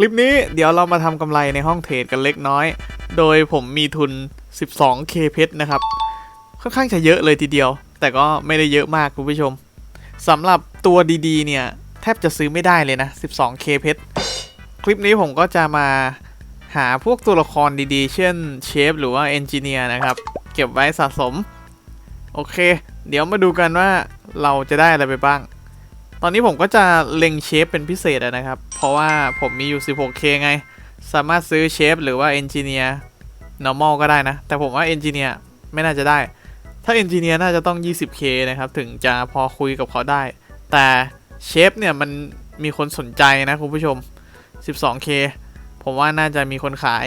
ลิปนี้เดี๋ยวเรามาทำกำไรในห้องเทรดกันเล็กน้อย โดยผมมีทุน 12k เพชรนะครับ ค่อนข้างจะเยอะเลยทีเดียว แต่ก็ไม่ได้เยอะมากคุณผู้ชมสำหรับตัวดีๆ เนี่ย แทบจะซื้อไม่ได้เลยนะ 12k เพชรคลิปนี้ผมก็จะมาหาพวกตัวละครดีๆ เช่นเชฟหรือว่าเอนจิเนียร์นะครับ เก็บไว้สะสม โอเค เดี๋ยวมาดูกันว่าเราจะได้อะไรไปบ้าง ตอนนี้ผมก็จะเล็งเชฟเป็นพิเศษนะครับ เพราะว่าผมมีอยู่ 16k ไง สามารถซื้อเชฟหรือว่าเอนจิเนียร์ normal ก็ได้นะ แต่ผมว่าเอนจิเนียร์ไม่น่าจะได้ ถ้าเอนจิเนียร์น่าจะต้อง 20k นะครับ ถึงจะพอคุยกับเขาได้ แต่เชฟเนี่ยมันมีคนสนใจนะคุณผู้ชม 12k ผมว่าน่าจะมีคนขาย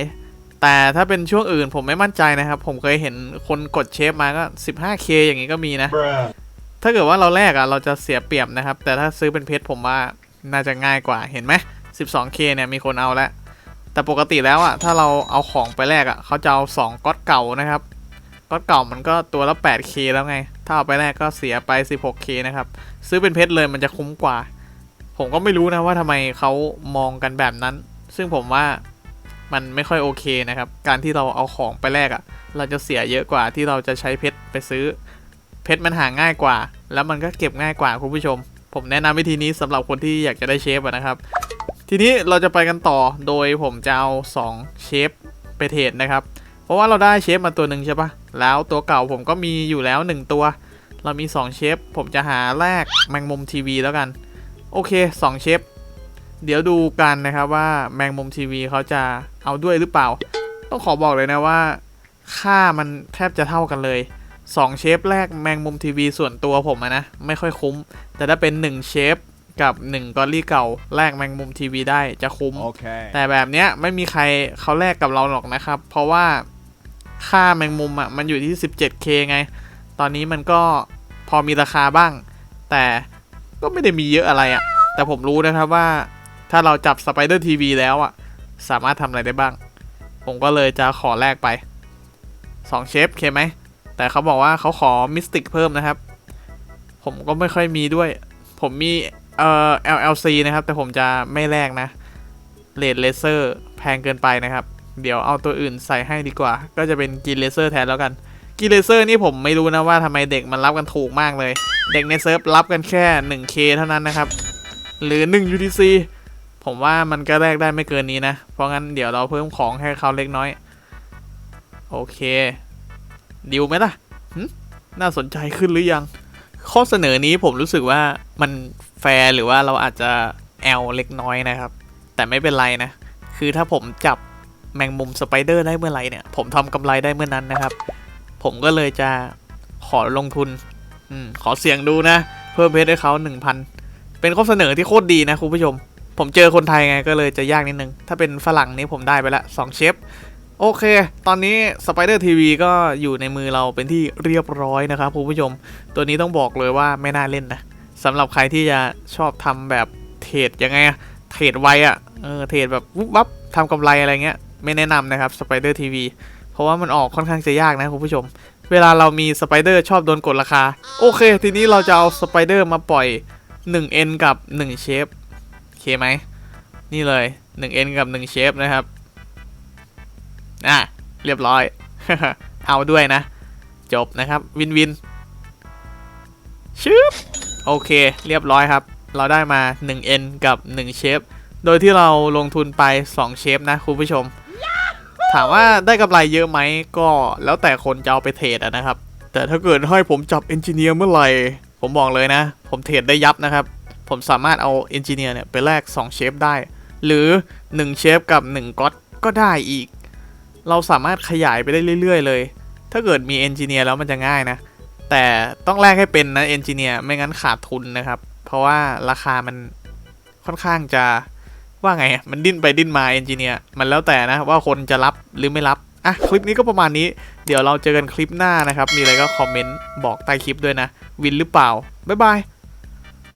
แต่ถ้าเป็นช่วงอื่นผมไม่มั่นใจนะครับ ผมเคยเห็นคนกดเชฟมาก็ 15k อย่างนี้ก็มีนะ Bruh. ถ้าเกิดว่าเราแลกอะเราจะเสียเปรียบนะครับ แต่ถ้าซื้อเป็นเพชรผมว่าน่าจะง่ายกว่าเห็นไหม 12k เนี่ยมีคนเอาแล้ว แต่ปกติแล้วอะถ้าเราเอาของไปแลกอะเขาจะเอา2ก๊อตเก่านะครับก๊อตเก่ามันก็ตัวละ 8k แล้วไง ถ้าเอาไปแลกก็เสียไป 16k นะครับ ซื้อเป็นเพชรเลยมันจะคุ้มกว่า ผมก็ไม่รู้นะว่าทำไมเขามองกันแบบนั้น ซึ่งผมว่ามันไม่ค่อยโอเคนะครับ การที่เราเอาของไปแลกอะเราจะเสียเยอะกว่าที่เราจะใช้เพชรไปซื้อ เพชรมันหาง่ายกว่า แล้วมันก็เก็บง่ายกว่าคุณผู้ชม ผมแนะนำวิธีนี้สำหรับคนที่อยากจะได้เชฟนะครับ ทีนี้เราจะไปกันต่อโดยผมจะเอา2เชฟไปเทรดนะครับ เพราะว่าเราได้เชฟมาตัวหนึ่งใช่ปะแล้วตัวเก่าผมก็มีอยู่แล้ว 1 ตัว เรามี 2 เชฟ ผมจะหาแรกแมงมุมทีวีแล้วกัน โอเค 2 เชฟ เดี๋ยวดูกันนะครับว่าแมงมุมทีวีเขาจะเอาด้วยหรือเปล่า ต้องขอบอกเลยนะว่า ค่ามันแทบจะเท่ากันเลย 2เชฟแรกแมงมุมทีวีส่วนตัวผมอะนะ ไม่ค่อยคุ้ม แต่ถ้าเป็น1เชฟกับ1กอลลี่เก่าแลกแมงมุมทีวีได้จะคุ้ม Okay. แต่แบบเนี้ยไม่มีใครเขาแลกกับเราหรอกนะครับ เพราะว่าค่าแมงมุมอะมันอยู่ที่ 17k ไง ตอนนี้มันก็พอมีราคาบ้าง แต่ก็ไม่ได้มีเยอะอะไรอะ แต่ผมรู้นะครับว่า ถ้าเราจับสไปเดอร์ทีวีแล้วอะ สามารถทำอะไรได้บ้าง ผมก็เลยจะขอแลกไป2เชฟเคไหม แต่เขาบอกว่าเขาขอมิสติกเพิ่มนะครับ ผมก็ไม่ค่อยมีด้วย ผมมีเอ่อ LLC นะครับ แต่ผมจะไม่แลกนะเลดเลเซอร์แพงเกินไปนะครับ เดี๋ยวเอาตัวอื่นใส่ให้ดีกว่า ก็จะเป็นกินเลเซอร์แทนแล้วกันกินเลเซอร์นี่ผมไม่รู้นะว่าทำไมเด็กมันรับกันถูกมากเลย เด็กในเซิร์ฟรับกันแค่ 1k เท่านั้นนะครับ หรือ 1 UTC ผมว่ามันก็แลกได้ไม่เกินนี้นะ เพราะงั้นเดี๋ยวเราเพิ่มของให้เขาเล็กน้อย โอเค ดิวไหมล่ะน่าสนใจขึ้นหรือยัง ข้อเสนอนี้ผมรู้สึกว่ามันแฟร์หรือว่าเราอาจจะแอลเล็กน้อยนะครับ แต่ไม่เป็นไรนะ คือถ้าผมจับแมงมุมสไปเดอร์ได้เมื่อไหร่เนี่ย ผมทำกำไรได้เมื่อนั้นนะครับ ผมก็เลยจะขอลงทุนอขอเสี่ยงดูนะ เพิ่มเพชรให้เขา1,000 เป็นข้อเสนอที่โคตรดีนะคุณผู้ชม ผมเจอคนไทยไงก็เลยจะยากนิดนึง ถ้าเป็นฝรั่งนี้ผมได้ไปละ2เชฟ โอเค ตอนนี้ Spider TV ก็อยู่ในมือเราเป็นที่เรียบร้อยนะครับคุณผู้ชม ตัวนี้ต้องบอกเลยว่าไม่น่าเล่นนะสำหรับใครที่จะชอบทำแบบเทรดยังไงอะเทรดไวอะเออเทรดแบบวุบวับทำกำไรอะไรเงี้ย ไม่แนะนำนะครับ Spider TV เพราะว่ามันออกค่อนข้างจะยากนะคุณผู้ชม เวลาเรามีสไปเดอร์ชอบโดนกดราคา โอเค ทีนี้เราจะเอาสไปเดอร์มาปล่อย 1N กับ1เชฟโอเคไหมนี่เลย 1N กับ1เชฟนะครับ อะเรียบร้อย เอาด้วยนะ จบนะครับ วินวินชึบโอเค เรียบร้อยครับ เราได้มา 1N กับ 1 เชฟ โดยที่เราลงทุนไป 2 เชฟนะคุณผู้ชม ถามว่าได้กำไรเยอะไหมก็แล้วแต่คนจะเอาไปเทรดอะนะครับ แต่ถ้าเกิดให้ผมจับเอนจิเนียร์เมื่อไหร่ ผมบอกเลยนะ ผมเทรดได้ยับนะครับ ผมสามารถเอาเอนจิเนียร์เนี่ยไปแลก 2 เชฟได้ หรือ 1 เชฟกับ 1ก๊อตก็ได้อีก เราสามารถขยายไปได้เรื่อย ๆ เลย ถ้าเกิดมีเอนจิเนียร์แล้วมันจะง่ายนะ แต่ต้องแลกให้เป็นนะเอนจิเนียร์ไม่งั้นขาดทุนนะครับ เพราะว่าราคามันค่อนข้างจะว่าไงอะมันดิ้นไปดิ้นมาเอนจิเนียร์มันแล้วแต่นะว่าคนจะรับหรือไม่รับ อะ คลิปนี้ก็ประมาณนี้ เดี๋ยวเราเจอกันคลิปหน้านะครับ มีอะไรก็คอมเมนต์บอกใต้คลิปด้วยนะ วินหรือเปล่า บ๊ายบาย